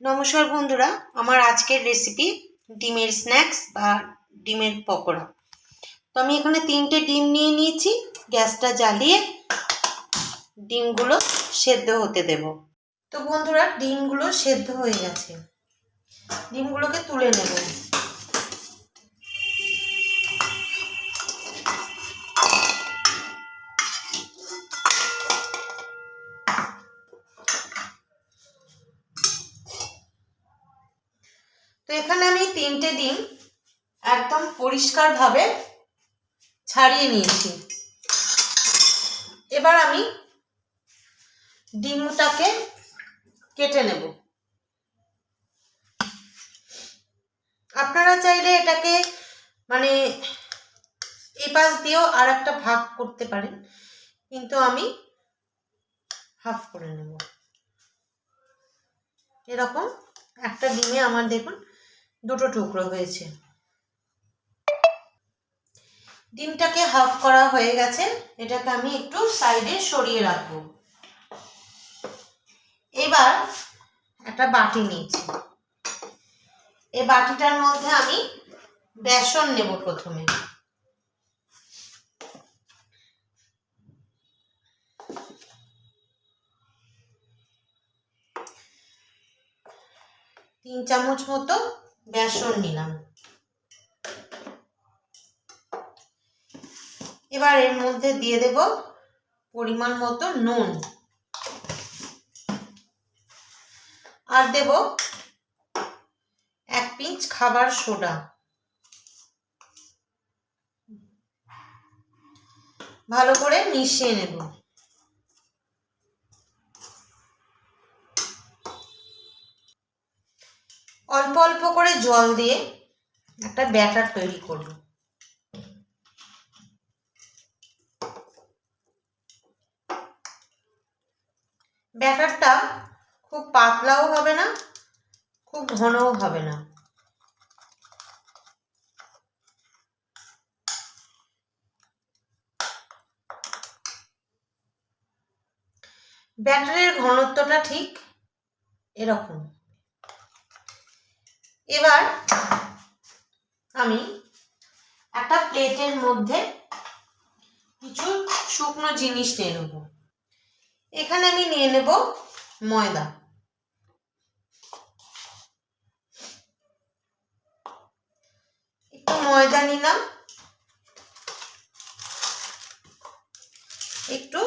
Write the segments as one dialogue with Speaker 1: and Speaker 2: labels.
Speaker 1: নমস্কার বন্ধুরা, আমার আজকের রেসিপি ডিমের স্ন্যাক্স বা ডিমের পকোড়া। তো আমি এখানে তিনটে ডিম নিয়ে নিয়েছি, গ্যাসটা জ্বালিয়ে ডিমগুলো সেদ্ধ হতে দেব। তো বন্ধুরা, ডিমগুলো সেদ্ধ হয়ে গেছে। ডিমগুলোকে তুলে নেব। তো এখানে আমি তিনটে ডিম একদম পরিষ্কারভাবে ছাড়িয়ে নিয়েছি। এবার আমি ডিমটাকে কেটে নেব। আপনারা চাইলে এটাকে মানে এই পাশ দিয়েও আর একটা ভাগ করতে পারেন, কিন্তু আমি হাফ করে নেব। এরকম একটা ডিমে আমার দেখুন দুটো টুকরো হয়েছে। ডিমটাকে হাফ করা হয়ে গেছে। এটাকে আমি একটু সাইডে সরিয়ে রাখব। এবার একটা বাটি নিয়েছি। এই বাটিটার মধ্যে আমি বেসন নেব প্রথমে। তিন চামচ মতো বেসন নিলাম। এবার এর মধ্যে দিয়ে দেব পরিমাণ মতো নুন। আর দেব এক পিঞ্চ খাবার সোডা। ভালো করে মিশিয়ে নেব। অল্প অল্প করে জল দিয়ে একটা ব্যাটার তৈরি করব। ব্যাটারটা খুব পাতলাও হবে না, খুব ঘনও হবে না। ব্যাটারের ঘনত্বটা ঠিক এরকম। এবার আমি একটা প্লেটের মধ্যে কিছু শুকনো জিনিস নিয়ে নেব। এখানে আমি নিয়ে নেব ময়দা। একটু ময়দা নিলাম। একটু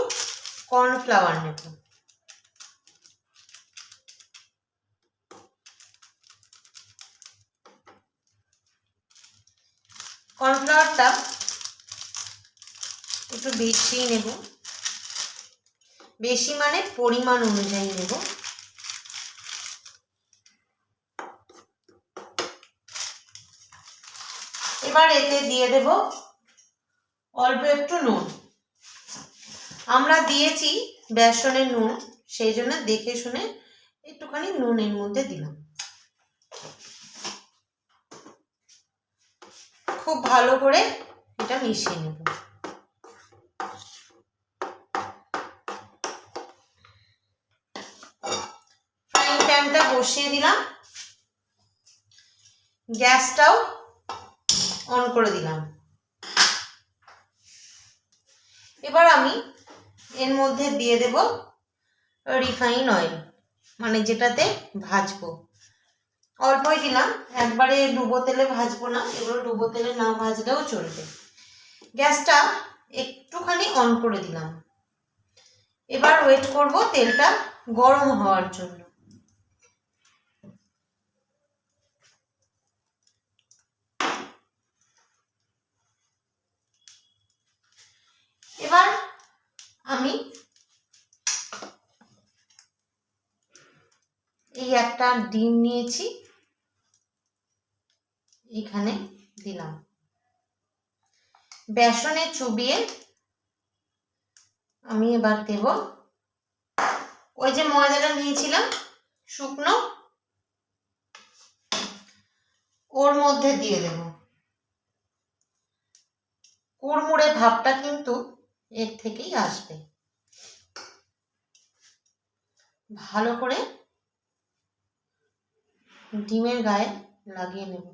Speaker 1: কর্নফ্লাওয়ার নেব। কর্নফ্লাওয়ারটা একটু বেশি নেব। বেশি মানে পরিমাণ অনুযায়ী নেব। এবার এতে দিয়ে দেব অল্প একটু নুন। আমরা দিয়েছি বেসনের নুন, সেই জন্য দেখে শুনে একটুখানি নুনের মধ্যে দিলাম। খুব ভালো করে এটা মিশিয়ে নেব। ফ্রাইং প্যানটা বসিয়ে দিলাম। গ্যাসটাও অন করে দিলাম। এবার আমি এর মধ্যে দিয়ে দেব রিফাইন অয়েল মানে যেটাতে ভাজবো। অল্পই দিলাম, একবারে ডুবো তেলে ভাজবো না, এগুলো ডুবো তেলে না ভাজলেও চলবে। গ্যাসটা একটুখানি অন করে দিলাম। এবার ওয়েট করব তেলটা গরম হওয়ার জন্য। এবার আমি এই একটা ডিম নিয়েছি। এখানে দিলাম। বেসনে চুবিয়ে আমি এবার দেব। ওই যে ময়দাটা নিয়েছিলাম, শুকনো, ওর মধ্যে দিয়ে দেব। কুড়মুড়ে ভাবটা কিন্তু এর থেকেই আসবে। ভালো করে ডিমের গায়ে লাগিয়ে নেব।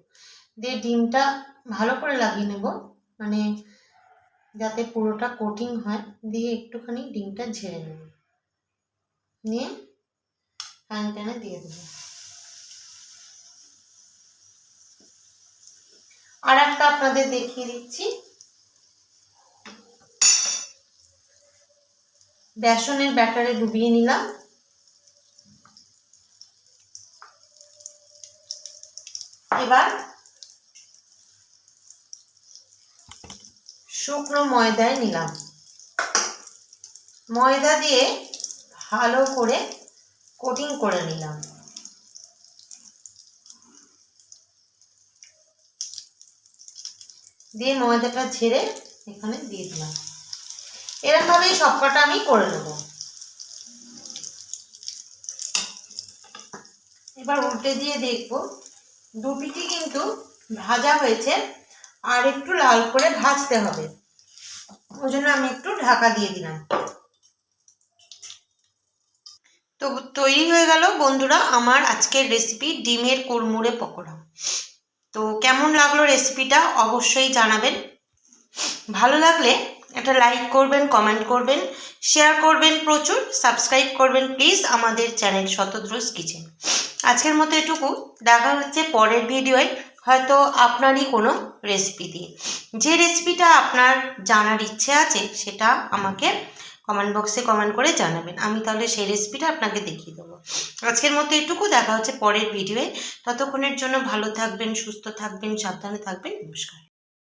Speaker 1: দিয়ে ডিমটা ভালো করে লাগিয়ে নেব। মানে যাতে পুরোটা কোটিং হয়, দিয়ে একটুখানি ডিমটা ঝেড়ে নেব। নিয়ে ফ্যান প্যানে দিয়ে দেবো। আর একটা আপনাদের দেখিয়ে দিচ্ছি। বেসনের ব্যাটারে ডুবিয়ে নিলাম। এবার শুকনো ময়দায় নিলাম। ময়দা দিয়ে ভালো করে কোটিং করে নিলাম। দিয়ে ময়দাটা ঝেড়ে এখানে দিয়ে দিলাম। এরকমভাবেই সবকটা আমি করে নেব। এবার উল্টে দিয়ে দেখব দু পিঠি কিন্তু ভাজা হয়েছে। আর একটু লাল করে ভাজতে হবে। ওই জন্য আমি একটু ঢাকা দিয়ে দিলাম। তো তৈরি হয়ে গেল বন্ধুরা আমার আজকের রেসিপি ডিমের কুড়মুড়ে পকোড়া। তো কেমন লাগল রেসিপিটা অবশ্যই জানাবেন। ভালো লাগলে একটা লাইক করবেন কমেন্ট করবেন শেয়ার করবেন, প্রচুর সাবস্ক্রাইব করবেন প্লিজ আমাদের চ্যানেল শতদ্রোজ কিচেন আজকের মতো এটুকু। দেখা হচ্ছে পরের ভিডিওয় হয়তো আপনারই কোনো রেসিপি দিয়ে। যে রেসিপিটা আপনার জানার ইচ্ছে আছে, সেটা আমাকে কমেন্ট বক্সে কমেন্ট করে জানাবেন। আমি তাহলে সেই রেসিপিটা আপনাকে দেখিয়ে দেবো। আজকের মতো এটুকু, দেখা হচ্ছে পরের ভিডিওয়ে ততক্ষণের জন্য ভালো থাকবেন, সুস্থ থাকবেন, সাবধানে থাকবেন। নমস্কার।